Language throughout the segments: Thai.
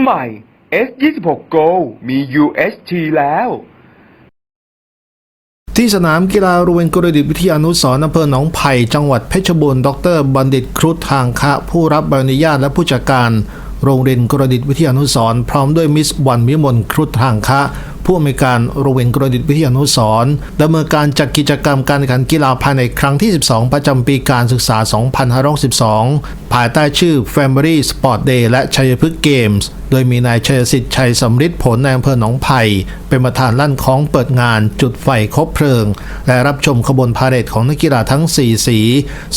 ใหม่ S26 Go มี UHT แล้ว ที่สนามกีฬาโรงเรียนกรดิตวิทยานุสรณ์อำเภอหนองไผ่จังหวัดเพชรบูรณ์ดรบัณฑิตครุฑทางคะผู้รับใบอนุญาตและผู้จัดการ โรงเรียนกรดิตวิทยานุสรณ์พร้อมด้วยมิสวันมิมลครุฑทางคะผู้อำนวยการโรงเรียนกรดิตวิทยานุสรณ์ดำเนินการจัดกิจกรรมการแข่งขันกีฬาภายในครั้งที่ 12 ประจำปีการศึกษา 2562 ภายใต้ชื่อ Family Sport Day และชัยพฤกษ์เกมส์ โดยมีนายชัยสิทธิ์ชัยสำริดผลในอำเภอหนองไผ่เป็นประธานลั่นคล้องเปิดงานจุดไฟคบเพลิง และรับชมขบวนพาเหรดของนักกีฬาทั้ง 4 สี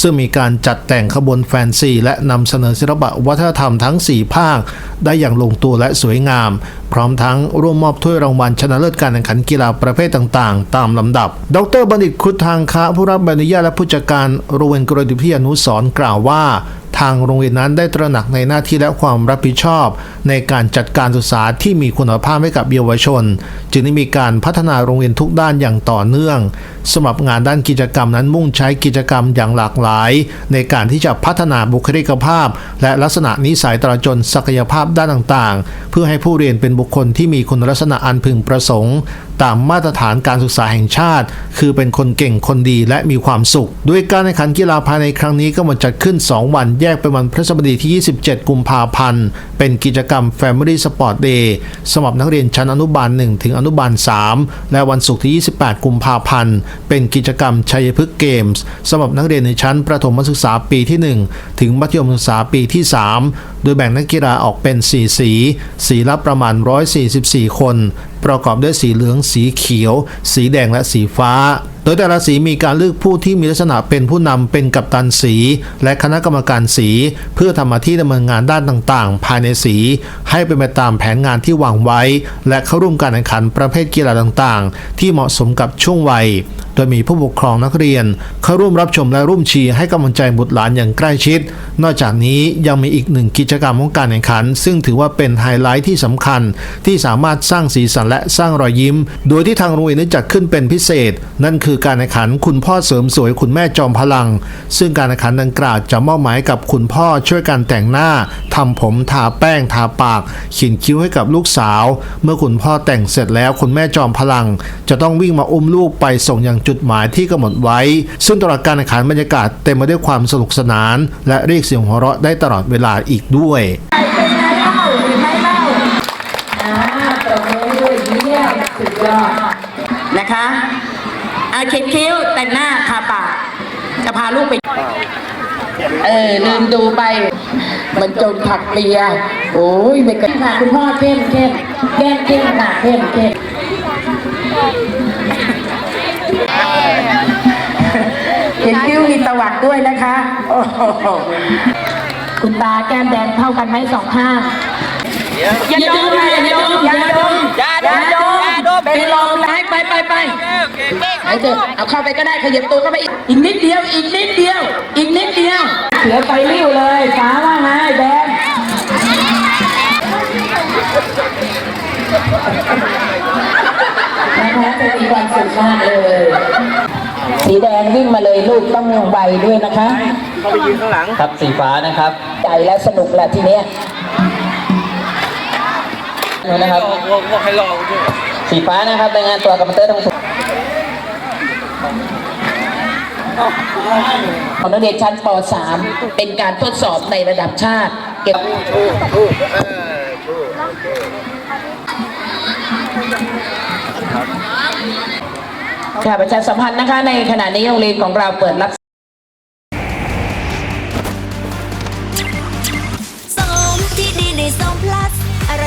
ซึ่งมีการจัดแต่งขบวนแฟนซี และนำเสนอศิลปะวัฒนธรรมทั้ง 4 ภาค ได้อย่างลงตัวและสวยงาม พร้อมทั้งร่วมมอบถ้วยรางวัลชนะเลิศการแข่งขันกีฬาประเภทต่างๆ ตามลำดับ ดรบัณฑิตครุฑทางคะผู้รับใบอนุญาตและผู้จัดการโรงเรียนกรดิตวิยานุสรณ์กล่าวว่า ทางโรงเรียนนั้นได้ตระหนักในหน้าที่และความรับผิดชอบ ในการจัดการศึกษาที่มีคุณภาพให้กับเยาวชน จึงได้มีการพัฒนาโรงเรียนทุกด้านอย่างต่อเนื่องสำหรับงานด้านกิจกรรมนั้นมุ่งใช้กิจกรรมอย่างหลากหลาย ในการที่จะพัฒนาบุคลิกภาพ และลักษณะนิสัยตราจนศักยภาพด้านต่างๆ เพื่อให้ผู้เรียนเป็นบุคคลที่มีคุณลักษณะอันพึงประสงค์ ตามมาตรฐานการศึกษาแห่งชาติ คือเป็นคนเก่งคนดีและมีความสุข ด้วยการแข่งขันกีฬาภายในครั้งนี้ก็มาจัดขึ้น 2 วันแยกเป็นวันพฤหัสบดีที่ 27 กุมภาพันธ์ เป็นกิจกรรม Family Sport Day สำหรับนักเรียนชั้นอนุบาล 1 ถึงอนุบาล 3 และวันศุกร์ที่ 28 กุมภาพันธ์ เป็นกิจกรรมชัยพฤกษ์เกมส์สำหรับนักเรียนในชั้นประถมศึกษาปีที่ 1 ถึงมัธยมศึกษาปีที่ 3 โดยแบ่งนักกีฬาออกเป็น 4 สี สีละประมาณ 144 คน ประกอบด้วยสีเหลือง สีเขียว สีแดงและสีฟ้า ดยแต่ละสีมีการเลือกผู้ที่มีลักษณะเป็นผู้นำเป็นกัปตันสี และคณะกรรมการสี เพื่อทำหน้าที่ดำเนินงานด้านต่างๆ ภายในสี ให้เป็นไปตามแผนงานที่วางไว้ และเข้าร่วมการแข่งขันประเภทกีฬาต่างๆ ที่เหมาะสมกับช่วงวัย โดยมีผู้ปกครองนักเรียน เข้าร่วมรับชมและร่วมเชียร์ให้กำลังใจบุตรหลานอย่างใกล้ชิด นอกจากนี้ยังมีอีกหนึ่งกิจกรรมของการแข่งขัน ซึ่งถือว่าเป็นไฮไลท์ที่สำคัญ ที่สามารถสร้างสีสันและสร้างรอยยิ้ม โดยที่ทางโรงเรียนได้จัดขึ้นเป็นพิเศษ นั่นคือการแข่งขันคุณพ่อเสริมสวยคุณแม่จอมพลัง ซึ่งการแข่งขันดังกล่าวจะมอบหมายกับคุณพ่อช่วยกันแต่งหน้าทำผมทาแป้งทาปาก เขียนคิ้วให้กับลูกสาว เมื่อคุณพ่อแต่งเสร็จแล้วคุณแม่จอมพลัง จะต้องวิ่งมาอุ้มลูกไปส่งยังจุดหมายที่กำหนดไว้ ซึ่งตลอดการแข่งขันบรรยากาศเต็มไปด้วยความสนุกสนาน และเรียกเสียงหัวเราะได้ตลอดเวลาอีกด้วยเป็นไงเล่าหรือไม่ เล่าอ่าตบมือด้วยเยี่ยมสุดยอดนะคะอาเขียนคิ้วแต่งหน้าทาปากจะพาลูกไป เออลืมดูไป มันจนผักเปีย โอ้ยไม่กันค่ะคุณพ่อเข้มเข้มแก้มเข้มค่ะเข้มเข้มเขียนคิ้วมีตวัดด้วยนะคะโอ้โหคุณตาแก้มแดงเท่ากันไหมสองข้างอย่าดมนะอย่าดมอย่าดมอย่าดมเป็นลมนะ ไปไปไปไปเถอะเอาเข้าไปก็ได้ขยับตัวเข้าไปอีกอีกนิดเดียว อีกนิดเดียว อีกนิดเดียวเสือไปริ้วเลยฟ้าว่าไงแดงนะคะจะมีความสุขมากเลยสีแดงวิ่งมาเลยลูกต้องไวด้วยนะคะครับสีฟ้านะครับใจแล้วสนุกแหละทีเนี้ย นี่นะครับสีฟ้านะครับรายงานตัวกับมอเตอร์ทั้งสุดของนักเรียนชั้นป .3 เป็นการทดสอบในระดับชาติ เก็บค่ะประชาสัมพันธ์นะคะ ในขณะนี้โรงเรียนของเราเปิดรับ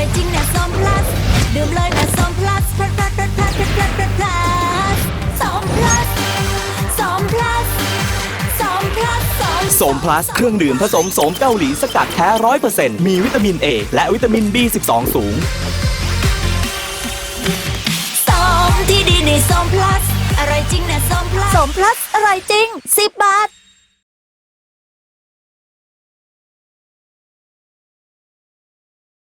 ร่ยจริงนะสมพลัสดื่มเลยนะส้มพลัสพลัสพลัสพลัสพลัสพลัสพลัสส้มพลัสส้มพลัสส้มพลัสสมพลัสเครื่องดื่มผสมโสมเกาหลีสกัดแท้ร้อยเปอร์เซ็นต์มีวิตามิน A และวิตามิน B12 สูงส้มที่ดีในส้มพลัสอะไรจริงนะส้มพลัสส้มพลัสอะไรจริง 10 บาท